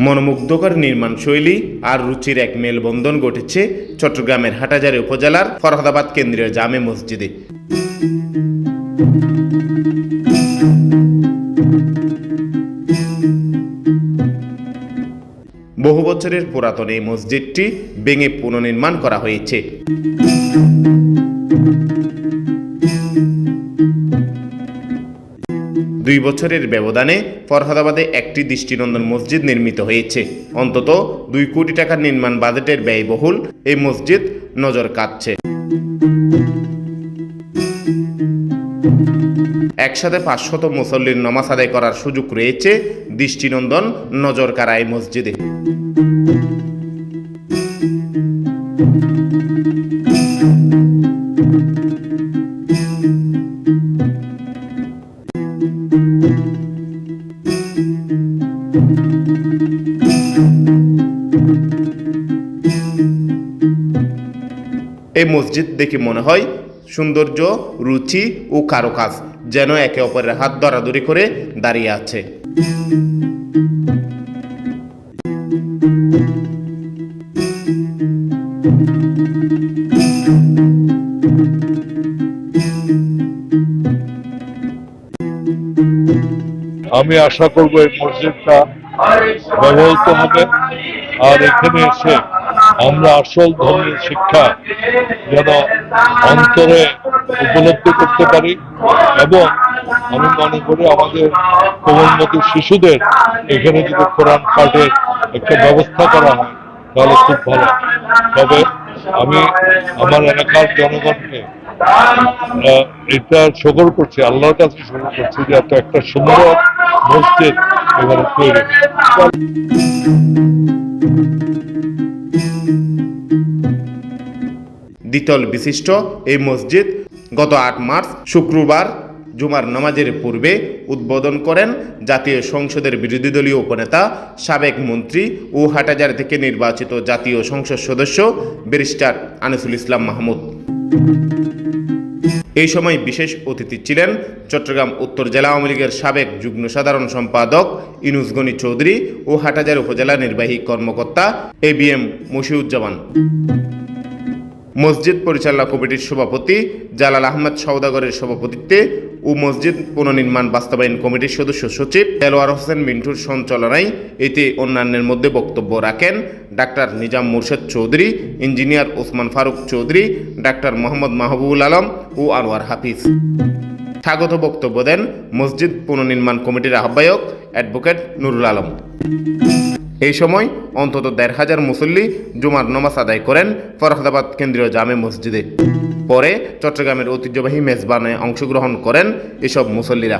মনোমুগ্ধকর নির্মাণ শৈলী আর রুচির এক মেলবন্ধন ঘটেছে চট্টগ্রামের হাটাজারি উপজেলার ফরহাদাবাদ কেন্দ্রীয় জামে মসজিদে। বহু বছরের পুরাতন এই মসজিদটি ভেঙে পুনর্নির্মাণ করা হয়েছে। দুই বছরের ব্যবধানে ফরহাদাবাদে একটি দৃষ্টিনন্দন মসজিদ নির্মিত হয়েছে। অন্তত দুই কোটি টাকার নির্মাণ বাজেটের ব্যয়বহুল এই মসজিদ নজর কাটছে একসাথে পাঁচশত মুসল্লির নমাজ আদায় করার সুযোগ রয়েছে দৃষ্টিনন্দন নজর কারা এই মসজিদে। এই মসজিদ দেখে মনে হয় সৌন্দর্য, রুচি ও কারুকাজ যেন একে অপরের হাত দরাদরি করে দাঁড়িয়ে আছে। আমি আশা করব এই মসজিদটা ব্যবহৃত হবে। আর এখানে এসে আমরা আসল ধর্মের শিক্ষা যেন অন্তরে উপলব্ধি করতে পারি এবং আমি মনে করি আমাদের কোমলমতি শিশুদের এখানে যদি কোরআন পাঠের একটা ব্যবস্থা করা হয়, তাহলে খুব ভালো তবে আমি আমার এলাকার জনগণকে এটা সকল করছি, আল্লাহর কাছে সকল করছি যে এত একটা সুন্দর মসজিদ এখানে তৈরি। দ্বিতল বিশিষ্ট এই মসজিদ গত আট মার্চ শুক্রবার জুমার নামাজের পূর্বে উদ্বোধন করেন জাতীয় সংসদের বিরোধী দলীয় উপনেতা, সাবেক মন্ত্রী ও হাটাজার থেকে নির্বাচিত জাতীয় সংসদ সদস্য ব্যারিস্টার আনিসুল ইসলাম মাহমুদ। এই সময় বিশেষ অতিথি ছিলেন চট্টগ্রাম উত্তর জেলা আওয়ামী লীগের সাবেক যুগ্ম সাধারণ সম্পাদক ইনুস গনি চৌধুরী ও হাটাজার উপজেলা নির্বাহী কর্মকর্তা এ বি এম মশিউজ্জামান। মসজিদ পরিচালনা কমিটির সভাপতি জালাল আহমেদ সওদাগরের সভাপতিত্বে ও মসজিদ পুনর্নির্মাণ বাস্তবায়ন কমিটির সদস্য সচিব দেলোয়ার হোসেন মিন্টুর সঞ্চালনায় এতে অন্যান্যের মধ্যে বক্তব্য রাখেন ডাক্তার নিজাম মুর্শেদ চৌধুরী, ইঞ্জিনিয়ার ওসমান ফারুক চৌধুরী, ডাক্তার মোহাম্মদ মাহবুবুল আলম ও আনোয়ার হাফিজ। স্বাগত বক্তব্য দেন মসজিদ পুনর্নির্মাণ কমিটির আহ্বায়ক অ্যাডভোকেট নুরুল আলম। এই সময় অন্তত দেড় হাজার মুসল্লি জুমার নমাজ আদায় করেন ফরহাদাবাদ কেন্দ্রীয় জামে মসজিদে। পরে চট্টগ্রামের ঐতিহ্যবাহী মেজবানে অংশগ্রহণ করেন এসব মুসল্লিরা।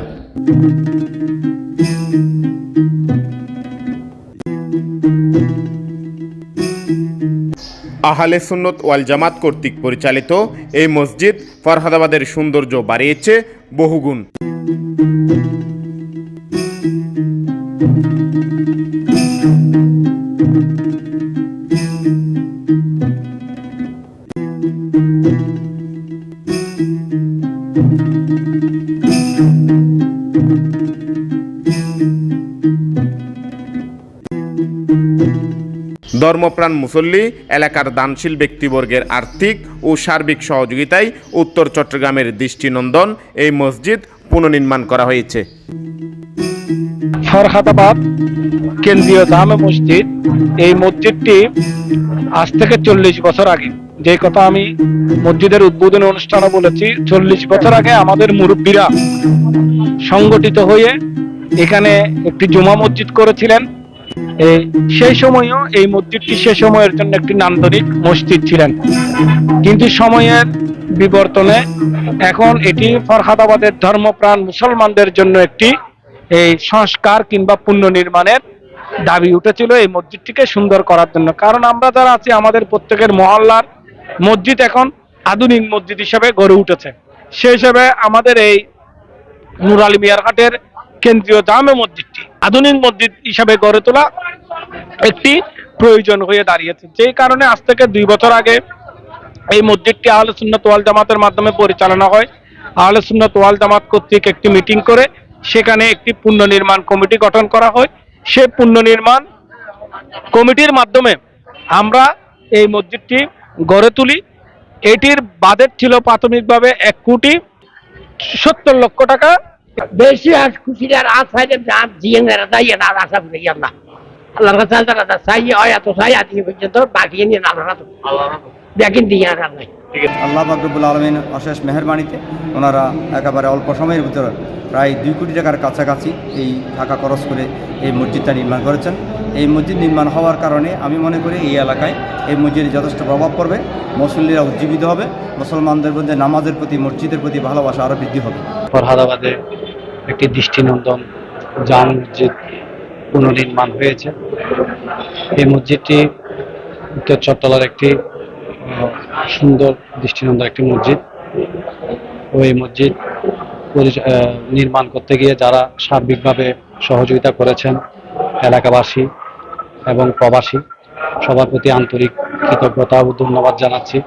আহলে সুন্নত ওয়াল জামাত কর্তৃক পরিচালিত এই মসজিদ ফরহাদাবাদের সৌন্দর্য বাড়িয়েছে বহুগুণ। ধর্মপ্রাণ মুসল্লি, এলাকার দানশীল ব্যক্তিবর্গের আর্থিক ও সার্বিক সহযোগিতায় উত্তর চট্টগ্রামের দৃষ্টিনন্দন এই মসজিদ পুনর্নির্মাণ করা হয়েছে। ফরহাদাবাদ কেন্দ্রীয় জামে মসজিদ। এই মসজিদটি আজ থেকে চল্লিশ বছর আগে। যে কথা আমি মসজিদের উদ্বোধনী অনুষ্ঠানে বলেছি, চল্লিশ বছর আগে আমাদের মুরব্বীরা সংগঠিত হয়ে এখানে একটি জুমা মসজিদ করেছিলেন। সেই সময়ও এই মসজিদটি সে সময়ের জন্য একটি নান্দনিক মসজিদ ছিলেন। কিন্তু সময়ের বিবর্তনে এখন এটি ফরহাদাবাদের ধর্মপ্রাণ মুসলমানদের জন্য একটি এই সংস্কার কিংবা পুনর্নির্মাণের দাবি উঠেছিল এই মসজিদটিকে সুন্দর করার জন্য। কারণ আমরা যারা আছি, আমাদের প্রত্যেকের মহল্লার মসজিদ এখন আধুনিক মসজিদ হিসেবে গড়ে উঠেছে। সেই হিসেবে আমাদের এই নুর আলী মিয়ারহাটের কেন্দ্রীয় জামে মসজিদটি আধুনিক মসজিদ হিসাবে গড়ে তোলা একটি প্রয়োজন হয়ে দাঁড়িয়েছে। যেই কারণে আজ থেকে দুই বছর আগে এই মসজিদটি আহলে সুন্নত ওয়াল জামাতের মাধ্যমে পরিচালনা হয়। আহলে সুন্নত ওয়াল জামাত কর্তৃক একটি মিটিং করে সেখানে একটি পুনর্নির্মাণ কমিটি গঠন করা হয়। সে পুনর্নির্মাণ কমিটির মাধ্যমে আমরা এই মসজিদটি গড়ে তুলি। এটির বাজেট ছিল প্রাথমিকভাবে এক কোটি সত্তর লক্ষ টাকা। বেশি আর খুশি আর আশায় আর জিয়ে না যাইয়ে না আশা করি না। আল্লাহর কাছে চাই, হয় এত চাই আজকে পর্যন্ত বাকি নিয়ে তো দেখেন দিয়ে আর নাই। আল্লাহ বাকরবুল আলমিন অশেষ মেহরবানিতে ওনারা একেবারে অল্প সময়ের ভিতরে প্রায় দুই কোটি টাকার কাছাকাছি এই টাকা খরচ করে এই মসজিদটা নির্মাণ করেছেন। এই মসজিদ নির্মাণ হওয়ার কারণে আমি মনে করি এই এলাকায় এই মসজিদে যথেষ্ট প্রভাব পড়বে মুসল্লিরা উজ্জীবিত হবে মুসলমানদের মধ্যে নামাজের প্রতি মসজিদের প্রতি ভালোবাসা আরও বৃদ্ধি হবে। ফরহাদাবাদে একটি দৃষ্টিনন্দন জাম মসজিদ পুনর্নির্মাণ হয়েছে। এই মসজিদটি উত্তর চট্টলার একটি সুন্দর দৃষ্টিনন্দন একটি মসজিদ। ওই মসজিদ নির্মাণ করতে গিয়ে যারা সার্বিকভাবে সহযোগিতা করেছেন এলাকাবাসী এবং প্রবাসী, সবার প্রতি আন্তরিক কৃতজ্ঞতা ও ধন্যবাদ জানাচ্ছি।